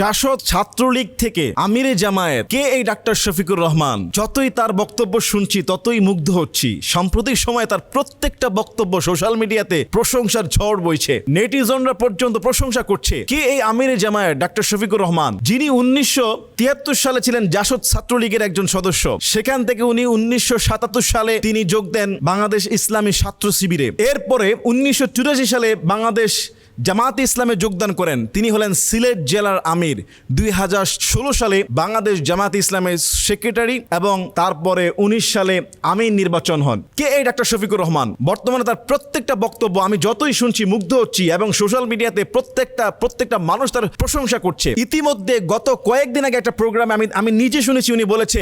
জাসদ ছাত্রলীগ থেকে আমিরে জামায়াত। কে এই ডাক্তার শফিকুর রহমান? যতই তার বক্তব্য শুনছি, ততই মুগ্ধ হচ্ছি। সাম্প্রতিক সময়ে তার প্রত্যেকটা বক্তব্য সোশ্যাল মিডিয়াতে প্রশংসার ঝড় বইছে। নেটিজনরা পর্যন্ত প্রশংসা করছে। কে এই আমিরে জামায়াত, ডাক্তার শফিকুর রহমান? যিনি উনিশশো তিয়াত্তর সালে ছিলেন জাসদ ছাত্রলীগের একজন সদস্য। সেখান থেকে উনি উনিশশো সাতাত্তর সালে তিনি যোগ দেন বাংলাদেশ ইসলামী ছাত্র শিবিরে। এরপরে উনিশশো চুরাশি সালে বাংলাদেশ জামাতে ইসলামে যোগদান করেন। তিনি হলেন সিলেট জেলার আমির। দুই হাজার ষোলো সালে বাংলাদেশ জামাতে ইসলামের সেক্রেটারি এবং তারপরে উনিশ সালে আমির নির্বাচন হন। কে এই ডাক্তার শফিকুর রহমান? বর্তমানে তার প্রত্যেকটা বক্তব্য আমি যতই শুনছি মুগ্ধ হচ্ছি এবং সোশ্যাল মিডিয়াতে প্রত্যেকটা প্রত্যেকটা মানুষ তার প্রশংসা করছে। ইতিমধ্যে গত কয়েকদিন আগে একটা প্রোগ্রামে আমি আমি নিজে শুনেছি, উনি বলেছে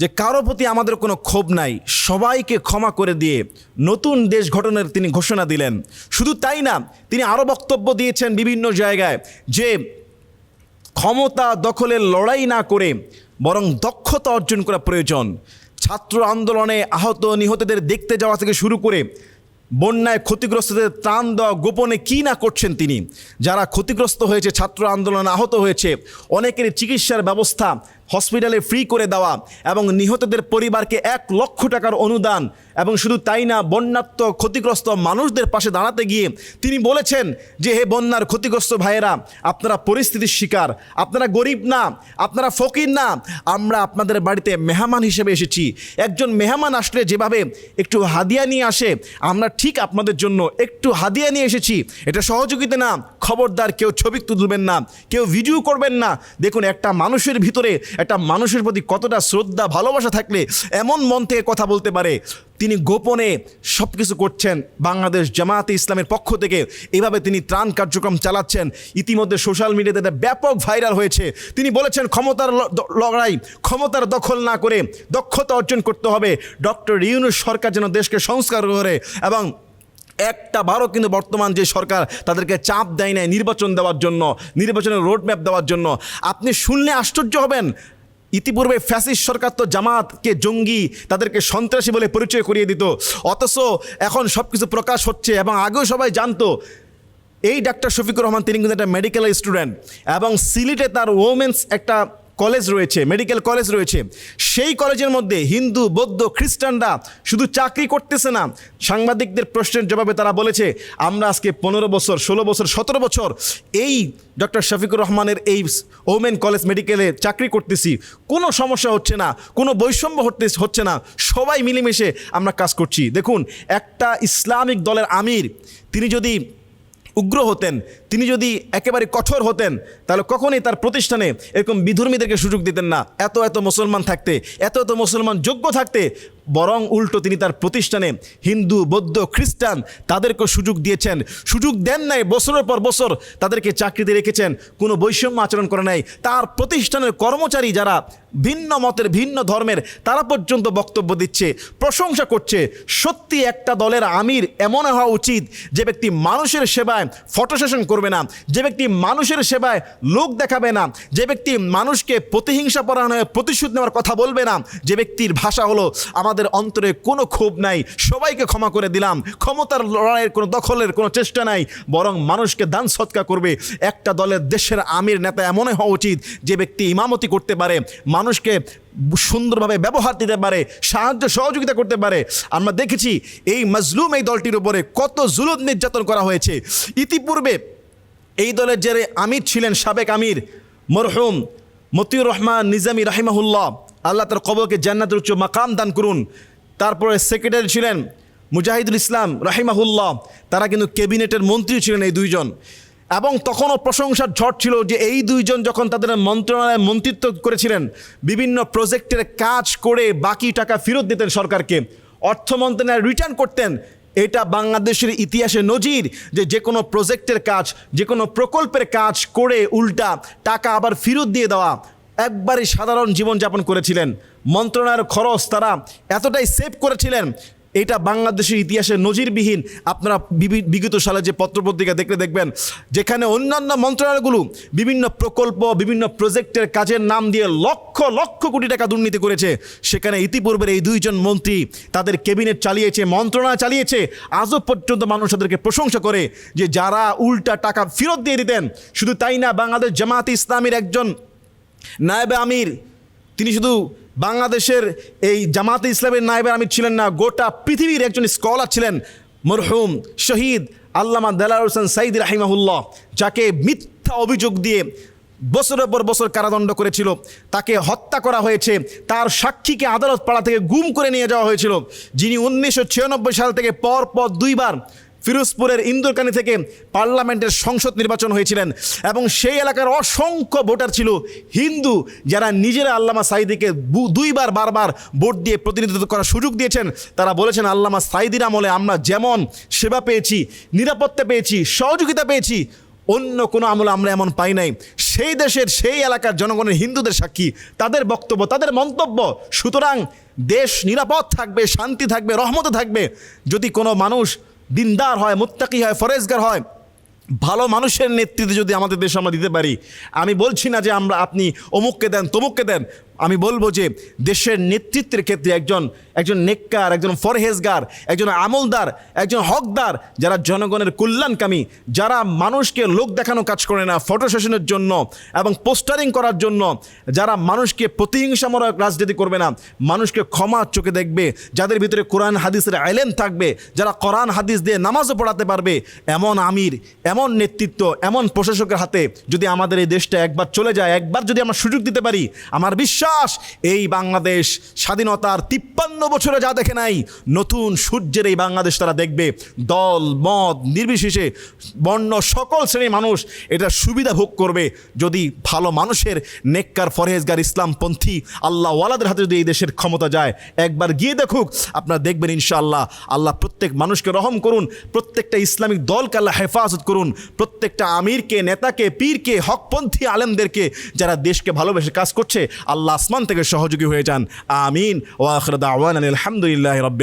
যে কারও প্রতি আমাদের কোনো ক্ষোভ নাই, সবাইকে ক্ষমা করে দিয়ে নতুন দেশ গঠনের তিনি ঘোষণা দিলেন। শুধু তাই না, তিনি আরও বক্তব্য দিয়েছেন বিভিন্ন জায়গায় যে ক্ষমতা দখলের লড়াই না করে বরং দক্ষতা অর্জন করা প্রয়োজন। ছাত্র আন্দোলনে আহত নিহতদের দেখতে যাওয়া থেকে শুরু করে বন্যায় ক্ষতিগ্রস্তদের ত্রাণ দেওয়া গোপনে কী না করছেন তিনি? যারা ক্ষতিগ্রস্ত হয়েছে, ছাত্র আন্দোলনে আহত হয়েছে, অনেকের চিকিৎসার ব্যবস্থা হসপিটালে ফ্রি করে দেওয়া এবং নিহতদের পরিবারকে এক লক্ষ টাকার অনুদান এবং শুধু তাই না বন্যাত্ম ক্ষতিগ্রস্ত মানুষদের পাশে দাঁড়াতে গিয়ে তিনি বলেছেন যে, হে বন্যার ক্ষতিগ্রস্ত ভাইয়েরা, আপনারা পরিস্থিতির শিকার। আপনারা গরিব না, আপনারা ফকির না। আমরা আপনাদের বাড়িতে মেহমান হিসেবে এসেছি। একজন মেহমান আসলে যেভাবে একটু হাদিয়া নিয়ে আসে, আমরা ঠিক আপনাদের জন্য একটু হাদিয়া নিয়ে এসেছি। এটা সহযোগিতা না, খবরদার, কেউ ছবি তুলবেন না, কেউ ভিডিও করবেন না। দেখুন, একটা মানুষের ভিতরে, একটা মানুষের প্রতি কতটা শ্রদ্ধা, ভালোবাসা থাকলে এমন মন থেকে কথা বলতে পারে। তিনি গোপনে সব কিছু করছেন। বাংলাদেশ জামায়াতে ইসলামের পক্ষ থেকে এভাবে তিনি ত্রাণ কার্যক্রম চালাচ্ছেন। ইতিমধ্যে সোশ্যাল মিডিয়াতে ব্যাপক ভাইরাল হয়েছে। তিনি বলেছেন, ক্ষমতার লড়াই ক্ষমতার দখল না করে দক্ষতা অর্জন করতে হবে। ডক্টর ইউনুস সরকার যেন দেশকে সংস্কার করে এবং একটা বারও কিন্তু বর্তমান যে সরকার তাদেরকে চাপ দেয় নাই নির্বাচন দেওয়ার জন্য, নির্বাচনের রোডম্যাপ দেওয়ার জন্য। আপনি শুনলে আশ্চর্য হবেন ইতিপূর্বে ফ্যাসিস সরকার তো জামাতকে জঙ্গি, তাদেরকে সন্ত্রাসী বলে পরিচয় করিয়ে দিত। অথচ এখন সব কিছু প্রকাশ হচ্ছে এবং আগেও সবাই জানতো, এই ডাক্তার শফিকুর রহমান, তিনি কিন্তু একটা মেডিকেল স্টুডেন্ট এবং সিলেটে তার ওমেন্স একটা কলেজ রয়েছে মেডিকেল কলেজ রয়েছে। সেই কলেজের মধ্যে হিন্দু, বৌদ্ধ, খ্রিস্টানরা শুধু চাকরি করতেছে না। সাংবাদিকদের প্রশ্নের জবাবে তারা বলেছে, আমরা আজকে পনেরো বছর, ষোলো বছর, সতেরো বছর এই ডক্টর শফিকুর রহমানের এই ওমেন কলেজ মেডিকেলে চাকরি করতেছি। কোনো সমস্যা হচ্ছে না, কোনো বৈষম্য হতে হচ্ছে না। সবাই মিলেমিশে আমরা কাজ করছি। দেখুন, একটা ইসলামিক দলের আমির, তিনি যদি উগ্র হতেন, তিনি যদি একেবারে কঠোর হতেন, তাহলে কখনই তার প্রতিষ্ঠানে এরকম বিধর্মীদেরকে সুযোগ দিতেন না। এত এত মুসলমান থাকতে, এত এত মুসলমান যোগ্য থাকতে বরং উল্টো তিনি তার প্রতিষ্ঠানে হিন্দু, বৌদ্ধ, খ্রিস্টান তাদেরকে সুযোগ দিয়েছেন। সুযোগ দেন নাই, বছরের পর বছর তাদেরকে চাকরিতে রেখেছেন। কোনো বৈষম্য আচরণ করে নাই। তার প্রতিষ্ঠানের কর্মচারী যারা ভিন্ন মতের, ভিন্ন ধর্মের, তারা পর্যন্ত বক্তব্য দিচ্ছে, প্রশংসা করছে। সত্যি একটা দলের আমির এমন হওয়া উচিত যে ব্যক্তি মানুষের সেবায় ফটো সেশন করবে না, যে ব্যক্তি মানুষের সেবায় লোক দেখাবে না, যে ব্যক্তি মানুষকে প্রতিহিংসা পরায়ণ হয়ে প্রতিশোধ নেওয়ার কথা বলবে না, যে ব্যক্তির ভাষা হলো, আমাদের অন্তরে কোনো ক্ষোভ নাই। সবাইকে ক্ষমা করে দিলাম। ক্ষমতার লড়াইয়ের কোনো দখলের কোনো চেষ্টা নাই। বরং মানুষকে দান সৎকার করবে। একটা দলের দেশের আমির নেতা এমনই হওয়া উচিত যে ব্যক্তি ইমামতি করতে পারে, মানুষকে সুন্দরভাবে ব্যবহার দিতে পারে, সাহায্য সহযোগিতা করতে পারে। আমরা দেখেছি এই মজলুম এই দলটির উপরে কত জুলুম নির্যাতন করা হয়েছে। ইতিপূর্বে এই দলের যে আমির ছিলেন সাবেক আমির মরহুম মতিউর রহমান নিজামি রাহিমাহুল্লাহ আল্লাহ তার কবরকে জান্নাতের উচ্চ মাকাম দান করুন। তারপরে সেক্রেটারি ছিলেন মুজাহিদুল ইসলাম, রাহিমাহুল্লাহ। তারা কিন্তু ক্যাবিনেটের মন্ত্রী ছিলেন এই দুইজন। এবং তখনও প্রশংসার ঝড় ছিল যে এই দুইজন যখন তাদের মন্ত্রণালয়ে মন্ত্রিত্ব করেছিলেন, বিভিন্ন প্রজেক্টের কাজ করে বাকি টাকা ফেরত দিতেন সরকারকে। অর্থ মন্ত্রণালয় রিটার্ন করতেন। এটা বাংলাদেশের ইতিহাসে নজির যে যে কোনো প্রজেক্টের কাজ যে কোনো প্রকল্পের কাজ করে উল্টা টাকা আবার ফেরত দিয়ে দেওয়া একবারই সাধারণ জীবনযাপন করেছিলেন। মন্ত্রণালয়ের খরচ তারা এতটাই সেভ করেছিলেন। এটা বাংলাদেশের ইতিহাসে নজিরবিহীন। আপনারা বিগত সালে যে পত্রপত্রিকা দেখলে দেখবেন, যেখানে অন্যান্য মন্ত্রণালয়গুলো বিভিন্ন প্রকল্প, বিভিন্ন প্রজেক্টের কাজের নাম দিয়ে লক্ষ লক্ষ কোটি টাকা দুর্নীতি করেছে। সেখানে ইতিপূর্বের এই দুইজন মন্ত্রী তাদের ক্যাবিনেট চালিয়েছে মন্ত্রণালয় চালিয়েছে। আজও পর্যন্ত মানুষ তাদেরকে প্রশংসা করে যে যারা উল্টা টাকা ফেরত দিয়ে দিতেন, শুধু তাই না, বাংলাদেশ জামাত ইসলামীর একজন নায়েবে আমির, তিনি শুধু বাংলাদেশের এই জামাতে ইসলামের নায়েবে আমির ছিলেন না, গোটা পৃথিবীর একজন স্কলার ছিলেন মরহুম শহীদ আল্লামা দেলার হোসেন সাইদ রাহিমাহুল্লাহ, যাকে মিথ্যা অভিযোগ দিয়ে বছরের পর বছর কারাদণ্ড করেছিল। তাকে হত্যা করা হয়েছে। তার সাক্ষীকে আদালত পাড়া থেকে গুম করে নিয়ে যাওয়া হয়েছিল। যিনি উনিশশো ছিয়ানব্বই সাল থেকে পর পর দুইবার ফিরোজপুরের ইন্দুরকানি থেকে পার্লামেন্টের সংসদ নির্বাচন হয়েছিলেন এবং সেই এলাকার অসংখ্য ভোটার ছিল হিন্দু যারা নিজেরা আল্লামা সাইদিকে দুইবার, বারবার ভোট দিয়ে প্রতিনিধিত্ব করার সুযোগ দিয়েছেন। তারা বলেছেন, আল্লামা সাইদির আমলে আমরা যেমন সেবা পেয়েছি, নিরাপত্তা পেয়েছি, সহযোগিতা পেয়েছি, অন্য কোনো আমলে আমরা এমন পাই নাই। সেই দেশের, সেই এলাকার জনগণের হিন্দুদের সাক্ষী, তাদের বক্তব্য, তাদের মন্তব্য, সুতরাং দেশ নিরাপদ থাকবে, শান্তি থাকবে, রহমতে থাকবে। যদি কোনো মানুষ দিনদার হয়, মোত্তাকি হয়, ফরেজগার হয়। ভালো মানুষের নেতৃত্বে যদি আমাদের দেশে আমরা দিতে পারি, আমি বলছি না যে আমরা আপনি অমুককে দেন, তমুককে দেন আমি বলব যে দেশের নেতৃত্বের ক্ষেত্রে একজন একজন নেককার, একজন ফরহেজগার, একজন আমলদার, একজন হকদার, যারা জনগণের কল্যাণকামী, যারা মানুষকে লোক দেখানো কাজ করে না ফটো সেশনের জন্য এবং পোস্টারিং করার জন্য, যারা মানুষকে প্রতিহিংসামূলক রাজনীতি করবে না, মানুষকে ক্ষমা চোখে দেখবে, যাদের ভিতরে কোরআন হাদিসের আইলেম থাকবে, যারা কোরআন হাদিস দিয়ে নামাজও পড়াতে পারবে, এমন আমির, এমন নেতৃত্ব, এমন প্রশাসকের হাতে যদি আমাদের এই দেশটা একবার চলে যায়, একবার যদি আমরা সুযোগ দিতে পারি, আমার বিশ্বাস এই বাংলাদেশ স্বাধীনতার তিপ্পান্ন বছরে যা দেখে নাই, নতুন সূর্যের এই বাংলাদেশ তারা দেখবে। দল মদ নির্বিশেষে বর্ণ সকল শ্রেণির মানুষ এটা সুবিধা ভোগ করবে। যদি ভালো মানুষের নেককার ফরহেজগার ইসলামপন্থী আল্লাহ ওয়ালাদের হাতে যদি এই দেশের ক্ষমতা যায়, একবার গিয়ে দেখুক, আপনারা দেখবেন ইনশাআল্লাহ আল্লাহ প্রত্যেক মানুষকে রহম করুন, প্রত্যেকটা ইসলামিক দলকে আল্লাহ হেফাজত করুন, প্রত্যেকটা আমিরকে, নেতাকে, পীরকে, হকপন্থী আলেমদেরকে যারা দেশকে ভালোবেসে কাজ করছে, আল্লাহ আসমান থেকে সহযোগী হয়ে যান। আমিন। ও আখরদ আওয়ান আলহামদুলিল্লাহ রব্বিল